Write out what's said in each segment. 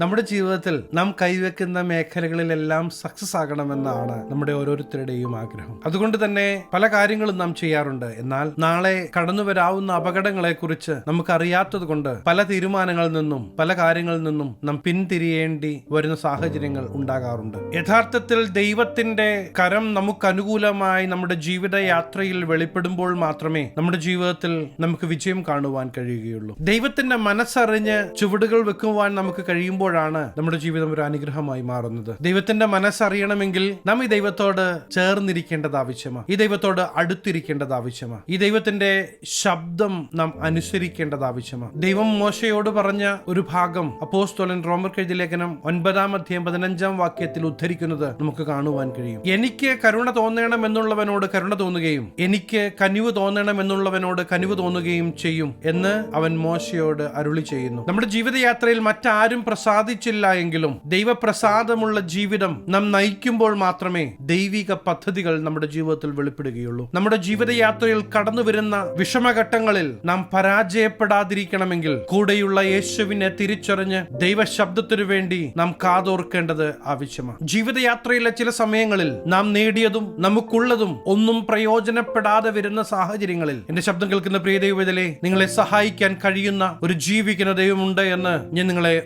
നമ്മുടെ ജീവിതത്തിൽ നാം കൈവെക്കുന്ന മേഖലകളിലെല്ലാം സക്സസ് ആകണമെന്നാണ് നമ്മുടെ ഓരോരുത്തരുടെയും ആഗ്രഹം. അതുകൊണ്ട് തന്നെ പല കാര്യങ്ങളും നാം ചെയ്യാറുണ്ട്. എന്നാൽ നാളെ കടന്നു വരാവുന്ന അപകടങ്ങളെ കുറിച്ച് നമുക്ക് അറിയാത്തത് കൊണ്ട് പല തീരുമാനങ്ങളിൽ നിന്നും പല കാര്യങ്ങളിൽ നിന്നും നാം പിന്തിരിയേണ്ടി വരുന്ന സാഹചര്യങ്ങൾ ഉണ്ടാകാറുണ്ട്. യഥാർത്ഥത്തിൽ ദൈവത്തിന്റെ കരം നമുക്ക് അനുകൂലമായി നമ്മുടെ ജീവിതയാത്രയിൽ വെളിപ്പെടുമ്പോൾ മാത്രമേ നമ്മുടെ ജീവിതത്തിൽ നമുക്ക് വിജയം കാണുവാൻ കഴിയുകയുള്ളൂ. ദൈവത്തിന്റെ മനസ്സറിഞ്ഞ് ചുവടുകൾ വെക്കുവാൻ നമുക്ക് കഴിയുമ്പോഴാണ് നമ്മുടെ ജീവിതം ഒരു അനുഗ്രഹമായി മാറുന്നത്. ദൈവത്തിന്റെ മനസ്സറിയണമെങ്കിൽ നാം ഈ ദൈവത്തോട് ചേർന്നിരിക്കേണ്ടത് ആവശ്യമാണ് ഈ ദൈവത്തോട് അടുത്തിരിക്കേണ്ടത് ആവശ്യമാണ് ഈ ദൈവത്തിന്റെ ശബ്ദം നാം അനുസരിക്കേണ്ടത് ആവശ്യമാണ് ദൈവം മോശയോട് പറഞ്ഞ ഒരു ഭാഗം അപ്പോസ്തോലൻ റോമർ എഴുതിയ ലേഖനം ഒൻപതാം അധ്യയം പതിനഞ്ചാം വാക്യത്തിൽ ഉദ്ധരിക്കുന്നത് നമുക്ക് കാണുവാൻ കഴിയും. എനിക്ക് കരുണ തോന്നണം എന്നുള്ളവനോട് കരുണ തോന്നുകയും എനിക്ക് കനിവ് തോന്നണം എന്നുള്ളവനോട് കനിവ് തോന്നുകയും ചെയ്യും എന്ന് അവൻ മോശയോട് അരുളി ചെയ്യുന്നു. നമ്മുടെ ജീവിതയാത്രയിൽ മറ്റാരും പ്രസാദിച്ചില്ല എങ്കിലും ദൈവപ്രസാദമുള്ള ജീവിതം നാം നയിക്കുമ്പോൾ മാത്രമേ ദൈവിക പദ്ധതികൾ നമ്മുടെ ജീവിതത്തിൽ വെളിപ്പെടുകയുള്ളൂ. നമ്മുടെ ജീവിതയാത്രയിൽ കടന്നു വരുന്ന വിഷമഘട്ടങ്ങളിൽ നാം പരാജയപ്പെടാതിരിക്കണമെങ്കിൽ കൂടെയുള്ള യേശുവിനെ തിരിച്ചറിഞ്ഞ് ദൈവശബ്ദത്തിനു വേണ്ടി നാം കാതോർക്കേണ്ടത് ആവശ്യമാണ്. ജീവിതയാത്രയിലെ ചില സമയങ്ങളിൽ നാം നേടിയതും നമുക്കുള്ളതും ഒന്നും പ്രയോജനപ്പെടാതെ വരുന്ന സാഹചര്യങ്ങളിൽ എന്റെ ശബ്ദം കേൾക്കുന്ന പ്രിയ ദൈവത്തിലെ നിങ്ങളെ സഹായിക്കാൻ കഴിയുന്ന ഒരു ജീവിക്കുന്ന ദൈവമുണ്ട് എന്ന് ഞാൻ നിങ്ങളെ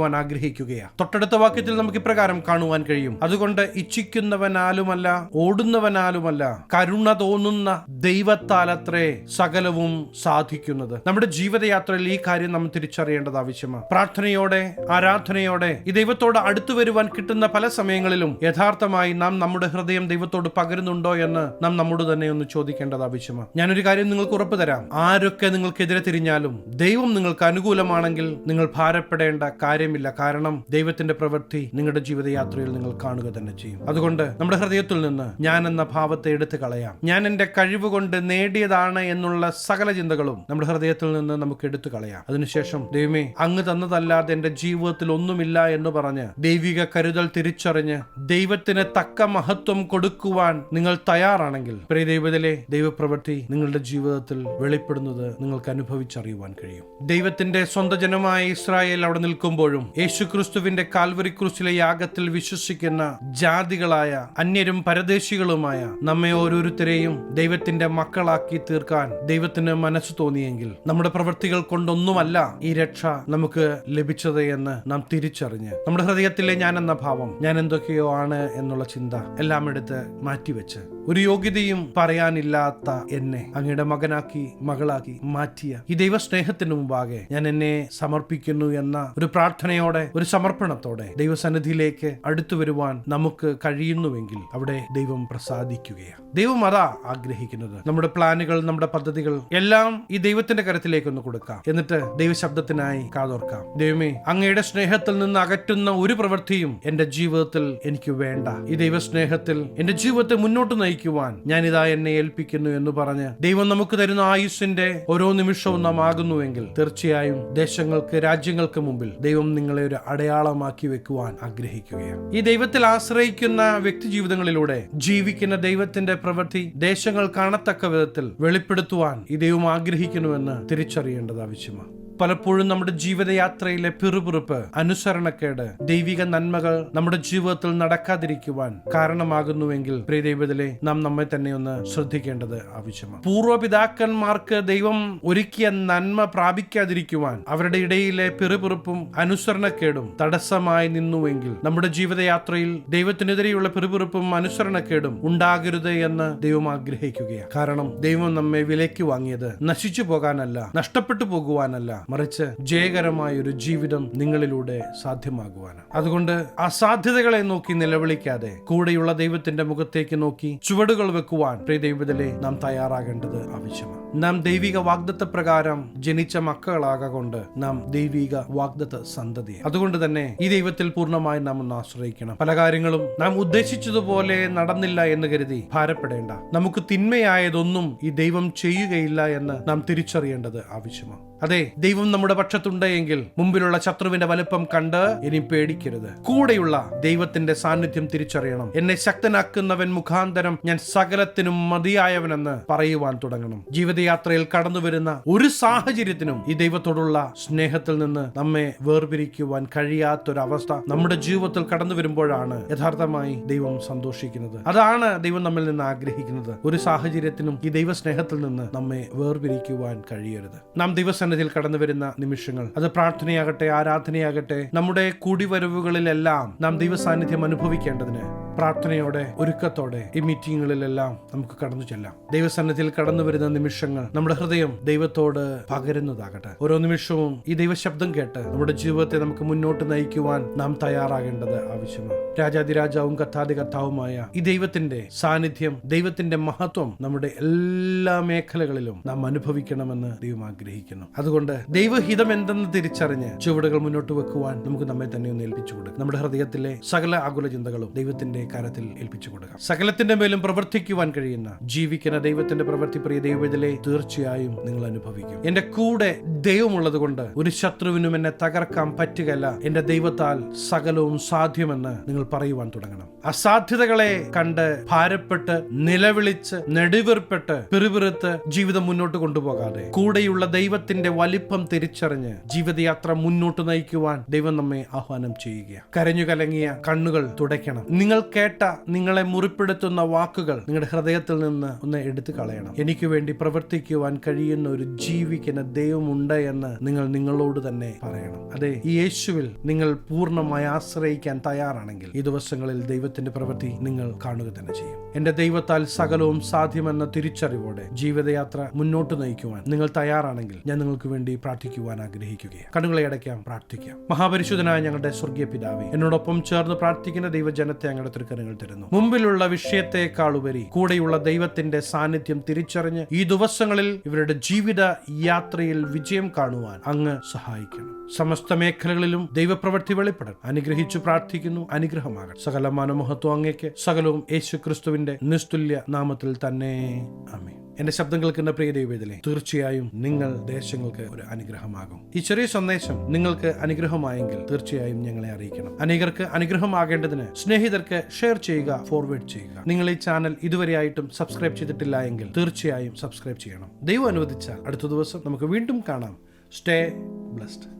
ഓർമ്മിപ്പിക്കുവാൻ ആഗ്രഹിക്കുകയാണ് തൊട്ടടുത്ത വാക്യത്തിൽ നമുക്ക് ഇപ്രകാരം കാണുവാൻ കഴിയും. അതുകൊണ്ട് ഇച്ഛിക്കുന്നവനാലുമല്ല ഓടുന്നവനാലുമല്ല കരുണ തോന്നുന്ന ദൈവത്താലത്രേ സകലവും സാധിക്കുന്നത്. നമ്മുടെ ജീവിതയാത്രയിൽ ഈ കാര്യം നമ്മൾ തിരിച്ചറിയേണ്ടത് ആവശ്യമാണ് പ്രാർത്ഥനയോടെ ആരാധനയോടെ ഈ ദൈവത്തോട് അടുത്തു വരുവാൻ കിട്ടുന്ന പല സമയങ്ങളിലും യഥാർത്ഥമായി നാം നമ്മുടെ ഹൃദയം ദൈവത്തോട് പകരുന്നുണ്ടോ എന്ന് നാം നമ്മോട് തന്നെ ഒന്ന് ചോദിക്കേണ്ടത് ആവശ്യമാണ് ഞാനൊരു കാര്യം നിങ്ങൾക്ക് ഉറപ്പ് തരാം. ആരൊക്കെ നിങ്ങൾക്കെതിരെ തിരിഞ്ഞാലും ദൈവം നിങ്ങൾക്ക് അനുകൂലമാണെങ്കിൽ നിങ്ങൾ ഭാരപ്പെടേണ്ട കാര്യമില്ല കാരണം ദൈവത്തിന്റെ പ്രവൃത്തി നിങ്ങളുടെ ജീവിതയാത്രയിൽ നിങ്ങൾ കാണുക തന്നെ ചെയ്യും. അതുകൊണ്ട് നമ്മുടെ ഹൃദയത്തിൽ നിന്ന് ഞാൻ എന്ന ഭാവത്തെ എടുത്തു കളയാം. ഞാൻ എന്റെ കഴിവ് കൊണ്ട് നേടിയതാണ് എന്നുള്ള സകല ചിന്തകളും നമ്മുടെ ഹൃദയത്തിൽ നിന്ന് നമുക്ക് എടുത്തു കളയാം. അതിനുശേഷം ദൈവമേ അങ്ങ് തന്നതല്ലാതെ എന്റെ ജീവിതത്തിൽ ഒന്നുമില്ല എന്ന് പറഞ്ഞ് ദൈവിക കരുതൽ തിരിച്ചറിഞ്ഞ് ദൈവത്തിന് തക്ക മഹത്വം കൊടുക്കുവാൻ നിങ്ങൾ തയ്യാറാണെങ്കിൽ പ്രിയ ദൈവത്തിലെ ദൈവപ്രവൃത്തി നിങ്ങളുടെ ജീവിതത്തിൽ വെളിപ്പെടുന്നത് നിങ്ങൾക്ക് അനുഭവിച്ചറിയുവാൻ കഴിയും. ദൈവത്തിന്റെ സ്വന്തം ജനമായ ഇസ്രായേൽ അവിടെ നിൽക്കുമ്പോഴും യേശു ക്രിസ്തുവിന്റെ കാൽവരി ക്രൂശിലെ യാഗത്തിൽ വിശ്വസിക്കുന്ന ജാതികളായ അന്യരും പരദേശികളുമായ നമ്മെ ഓരോരുത്തരെയും ദൈവത്തിന്റെ മക്കളാക്കി തീർക്കാൻ ദൈവത്തിന് മനസ്സ് തോന്നിയെങ്കിൽ നമ്മുടെ പ്രവൃത്തികൾ കൊണ്ടൊന്നുമല്ല ഈ രക്ഷ നമുക്ക് ലഭിച്ചത് എന്ന് നാം തിരിച്ചറിഞ്ഞ് നമ്മുടെ ഹൃദയത്തിലെ ഞാൻ എന്ന ഭാവം ഞാൻ എന്തൊക്കെയോ ആണ് എന്നുള്ള ചിന്ത എല്ലാം എടുത്ത് മാറ്റിവെച്ച് ഒരു യോഗ്യതയും പറയാനില്ലാത്ത എന്നെ അങ്ങയുടെ മകനാക്കി മകളാക്കി മാറ്റിയ ഈ ദൈവ സ്നേഹത്തിന് മുമ്പാകെ ഞാൻ എന്നെ സമർപ്പിക്കുന്നു എന്ന ഒരു പ്രാർത്ഥനയോടെ ഒരു സമർപ്പണത്തോടെ ദൈവസന്നിധിയിലേക്ക് അടുത്തു വരുവാൻ നമുക്ക് കഴിയുന്നുവെങ്കിൽ അവിടെ ദൈവം പ്രസാദിക്കുകയാണ്. ദൈവം അതാ ആഗ്രഹിക്കുന്നത്. നമ്മുടെ പ്ലാനുകൾ നമ്മുടെ പദ്ധതികൾ എല്ലാം ഈ ദൈവത്തിന്റെ കരത്തിലേക്ക് ഒന്ന് കൊടുക്കാം. എന്നിട്ട് ദൈവശബ്ദത്തിനായി കാതോർക്കാം. ദൈവമേ അങ്ങയുടെ സ്നേഹത്തിൽ നിന്ന് അകറ്റുന്ന ഒരു പ്രവൃത്തിയും എന്റെ ജീവിതത്തിൽ എനിക്ക് വേണ്ട. ഈ ദൈവസ്നേഹത്തിൽ എന്റെ ജീവിതത്തെ മുന്നോട്ട് നയിക്കുവാൻ ഞാൻ ഇതാ എന്നെ ഏൽപ്പിക്കുന്നു എന്ന് പറഞ്ഞ് ദൈവം നമുക്ക് തരുന്ന ആയുസിന്റെ ഓരോ നിമിഷവും നാം ആകുന്നുവെങ്കിൽ തീർച്ചയായും ദേശങ്ങൾക്ക് രാജ്യങ്ങൾക്ക് മുമ്പിൽ ദൈവം നിങ്ങളെ ഒരു അടയാളമാക്കി വെക്കുവാൻ ആഗ്രഹിക്കുകയാണ്. ഈ ദൈവത്തിൽ ആശ്രയിക്കുന്ന വ്യക്തി ജീവിതങ്ങളിലൂടെ ജീവിക്കുന്ന ദൈവത്തിന്റെ പ്രവൃത്തി ദേശങ്ങൾ കാണത്തക്ക വിധത്തിൽ വെളിപ്പെടുത്തുവാൻ ഈ ദൈവം ആഗ്രഹിക്കുന്നുവെന്ന് തിരിച്ചറിയേണ്ടത് ആവശ്യമാണ്. പലപ്പോഴും നമ്മുടെ ജീവിതയാത്രയിലെ പിറുപിറുപ്പ് അനുസരണക്കേട് ദൈവിക നന്മകൾ നമ്മുടെ ജീവിതത്തിൽ നടക്കാതിരിക്കുവാൻ കാരണമാകുന്നുവെങ്കിൽ പ്രിയദൈവത്തിലെ നാം നമ്മെ തന്നെ ഒന്ന് ശ്രദ്ധിക്കേണ്ടത് ആവശ്യമാണ്. പൂർവപിതാക്കന്മാർക്ക് ദൈവം ഒരുക്കിയ നന്മ പ്രാപിക്കാതിരിക്കുവാൻ അവരുടെ ഇടയിലെ പിറുപിറുപ്പും അനുസരണക്കേടും തടസ്സമായി നിന്നുവെങ്കിൽ നമ്മുടെ ജീവിതയാത്രയിൽ ദൈവത്തിനെതിരെയുള്ള പിറുപിറുപ്പും അനുസരണക്കേടും ഉണ്ടാകരുത് എന്ന് ദൈവം ആഗ്രഹിക്കുകയാണ്. കാരണം ദൈവം നമ്മെ വിലയ്ക്ക് വാങ്ങിയത് നശിച്ചു പോകാനല്ല നഷ്ടപ്പെട്ടു പോകുവാനല്ല മറിച്ച് ജയകരമായ ഒരു ജീവിതം നിങ്ങളിലൂടെ സാധ്യമാകുവാനാണ്. അതുകൊണ്ട് അസാധ്യതകളെ നോക്കി നിലവിളിക്കാതെ കൂടെയുള്ള ദൈവത്തിന്റെ മുഖത്തേക്ക് നോക്കി ചുവടുകൾ വെക്കുവാൻ പ്രിയ ദൈവത്തിലെ നാം തയ്യാറാകേണ്ടത് ആവശ്യമാണ്. നാം ദൈവിക വാഗ്ദത്ത പ്രകാരം ജനിച്ച മക്കളാകൊണ്ട് നാം ദൈവിക വാഗ്ദത്ത സന്തതി അതുകൊണ്ട് തന്നെ ഈ ദൈവത്തിൽ പൂർണമായി നാം ഒന്ന് ആശ്രയിക്കണം. പല കാര്യങ്ങളും നാം ഉദ്ദേശിച്ചതുപോലെ നടന്നില്ല എന്ന് കരുതി ഭാരപ്പെടേണ്ട. നമുക്ക് തിന്മയായതൊന്നും ഈ ദൈവം ചെയ്യുകയില്ല എന്ന് നാം തിരിച്ചറിയേണ്ടത് ആവശ്യമാണ്. അതെ ദൈവം ദൈവം നമ്മുടെ പക്ഷത്തുണ്ട് എങ്കിൽ മുമ്പിലുള്ള ശത്രുവിന്റെ വലുപ്പം കണ്ട് ഇനി പേടിക്കരുത്. കൂടെയുള്ള ദൈവത്തിന്റെ സാന്നിധ്യം തിരിച്ചറിയണം. എന്നെ ശക്തനാക്കുന്നവൻ മുഖാന്തരം ഞാൻ സകലത്തിനും മതിയായവനെന്ന് പറയുവാൻ തുടങ്ങണം. ജീവിതയാത്രയിൽ കടന്നു വരുന്ന ഒരു സാഹചര്യത്തിനും ഈ ദൈവത്തോടുള്ള സ്നേഹത്തിൽ നിന്ന് നമ്മെ വേർപിരിക്കുവാൻ കഴിയാത്തൊരവസ്ഥ നമ്മുടെ ജീവിതത്തിൽ കടന്നു വരുമ്പോഴാണ് യഥാർത്ഥമായി ദൈവം സന്തോഷിക്കുന്നത്. അതാണ് ദൈവം നമ്മിൽ നിന്ന് ആഗ്രഹിക്കുന്നത്. ഒരു സാഹചര്യത്തിനും ഈ ദൈവ സ്നേഹത്തിൽ നിന്ന് നമ്മെ വേർപിരിക്കുവാൻ കഴിയരുത്. നാം ദൈവസന്നിധിയിൽ കടന്നു വരുന്ന നിമിഷങ്ങൾ. അത് പ്രാർത്ഥനയാകട്ടെ ആരാധനയാകട്ടെ നമ്മുടെ കൂടിവരവുകളിലെല്ലാം നാം ദൈവസാന്നിധ്യം അനുഭവിക്കേണ്ടതിന്. പ്രാർത്ഥനയോടെ ഒരുക്കത്തോടെ ഈ മീറ്റിങ്ങുകളിലെല്ലാം നമുക്ക് കടന്നു ചെല്ലാം. ദൈവസന്നിധിയിൽ കടന്നു വരുന്ന നിമിഷങ്ങൾ നമ്മുടെ ഹൃദയം ദൈവത്തോട് പകരുന്നതാകട്ടെ. ഓരോ നിമിഷവും ഈ ദൈവശബ്ദം കേട്ട് നമ്മുടെ ജീവിതത്തെ നമുക്ക് മുന്നോട്ട് നയിക്കുവാൻ നാം തയ്യാറാകേണ്ടത് ആവശ്യമാണ്. രാജാതിരാജാവും കഥാതി കഥാവുമായ ഈ ദൈവത്തിന്റെ സാന്നിധ്യം ദൈവത്തിന്റെ മഹത്വം നമ്മുടെ എല്ലാ മേഖലകളിലും നാം അനുഭവിക്കണമെന്ന് ദൈവം ആഗ്രഹിക്കുന്നു. അതുകൊണ്ട് ദൈവഹിതം എന്തെന്ന് തിരിച്ചറിഞ്ഞ് ചുവടുകൾ മുന്നോട്ട് വെക്കുവാൻ നമുക്ക് നമ്മെ തന്നെ ഒന്ന് ഏൽപ്പിച്ചു നമ്മുടെ ഹൃദയത്തിലെ സകല ആകുല ചിന്തകളും ദൈവത്തിന്റെ കരത്തിൽ ഏൽപ്പിച്ചു കൊടുക്കാം. സകലത്തിന്റെ മേലും പ്രവർത്തിക്കുവാൻ കഴിയുന്ന ജീവിക്കുന്ന ദൈവത്തിന്റെ പ്രവൃത്തി പ്രിയ ദൈവത്തിലെ തീർച്ചയായും നിങ്ങൾ അനുഭവിക്കും. എന്റെ കൂടെ ദൈവമുള്ളത് കൊണ്ട് ഒരു ശത്രുവിനും എന്നെ തകർക്കാൻ പറ്റുകയല്ല. എന്റെ ദൈവത്താൽ സകലവും സാധ്യമെന്ന് നിങ്ങൾ പറയുവാൻ തുടങ്ങണം. അസാധ്യതകളെ കണ്ട് ഭാരപ്പെട്ട് നിലവിളിച്ച് നെടുവീർപ്പെട്ട് പിറുപിറുത്ത് ജീവിതം മുന്നോട്ട് കൊണ്ടുപോകാതെ കൂടെയുള്ള ദൈവത്തിന്റെ വലിപ്പം തിരിച്ചറിഞ്ഞ് ജീവിതയാത്ര മുന്നോട്ട് നയിക്കുവാൻ ദൈവം നമ്മെ ആഹ്വാനം ചെയ്യുക കരഞ്ഞു കലങ്ങിയ കണ്ണുകൾ തുടയ്ക്കണം. നിങ്ങൾ കേട്ട നിങ്ങളെ മുറിപ്പെടുത്തുന്ന വാക്കുകൾ നിങ്ങളുടെ ഹൃദയത്തിൽ നിന്ന് ഒന്ന് എടുത്തു കളയണം. എനിക്ക് വേണ്ടി പ്രവർത്തിക്കുവാൻ കഴിയുന്ന ഒരു ജീവിക്കുന്ന ദൈവമുണ്ട് എന്ന് നിങ്ങൾ നിങ്ങളോട് തന്നെ പറയണം. അതെ ഈ യേശുവിൽ നിങ്ങൾ പൂർണമായി ആശ്രയിക്കാൻ തയ്യാറാണെങ്കിൽ ഈ ദിവസങ്ങളിൽ ദൈവത്തിന്റെ പ്രവൃത്തി നിങ്ങൾ കാണുക തന്നെ ചെയ്യും. എന്റെ ദൈവത്താൽ സകലവും സാധ്യമെന്ന തിരിച്ചറിവോടെ ജീവിതയാത്ര മുന്നോട്ട് നയിക്കുവാൻ നിങ്ങൾ തയ്യാറാണെങ്കിൽ ഞാൻ നിങ്ങൾക്ക് വേണ്ടി പ്രാർത്ഥിക്കുവാൻ ആഗ്രഹിക്കുകയാണ്. കണ്ണുകളെ അടയ്ക്കാം പ്രാർത്ഥിക്കാം. മഹാപരിശുദ്ധനായ ഞങ്ങളുടെ സ്വർഗീയ പിതാവേ എന്നോടൊപ്പം ചേർന്ന് പ്രാർത്ഥിക്കുന്ന ദൈവജനത്തെ ഞങ്ങളുടെ തൃക്കരങ്ങൾ തരുന്നു. മുമ്പിലുള്ള വിഷയത്തെക്കാൾ ഉപരി കൂടെയുള്ള ദൈവത്തിന്റെ സാന്നിധ്യം തിരിച്ചറിഞ്ഞ് ഈ ദിവസങ്ങളിൽ ഇവരുടെ ജീവിത യാത്രയിൽ വിജയം കാണുവാൻ അങ്ങ് സഹായിക്കണം. സമസ്ത മേഖലകളിലും ദൈവപ്രവൃത്തി വെളിപ്പെടണം. അനുഗ്രഹിച്ചു പ്രാർത്ഥിക്കുന്നു അനുഗ്രഹമാകണം സകല മനോമഹത്വം അങ്ങേക്ക് സകലവും യേശു ക്രിസ്തുവിന്റെ നിസ്തുല്യ നാമത്തിൽ തന്നെ. ആമേ എന്റെ ശബ്ദം കേൾക്കുന്ന പ്രിയ ദൈവത്തിലെ തീർച്ചയായും നിങ്ങൾ ദേശങ്ങൾക്ക് ഒരു അനുഗ്രഹമാകും. ഈ ചെറിയ സന്ദേശം നിങ്ങൾക്ക് അനുഗ്രഹമായെങ്കിൽ തീർച്ചയായും ഞങ്ങളെ അറിയിക്കണം. അനേകർക്ക് അനുഗ്രഹമാകേണ്ടതിന് സ്നേഹിതർക്ക് ഷെയർ ചെയ്യുക ഫോർവേഡ് ചെയ്യുക. നിങ്ങൾ ഈ ചാനൽ ഇതുവരെ ആയിട്ടും സബ്സ്ക്രൈബ് ചെയ്തിട്ടില്ല എങ്കിൽ തീർച്ചയായും സബ്സ്ക്രൈബ് ചെയ്യണം. ദൈവം അനുവദിച്ചാൽ അടുത്ത ദിവസം നമുക്ക് വീണ്ടും കാണാം. Stay blessed.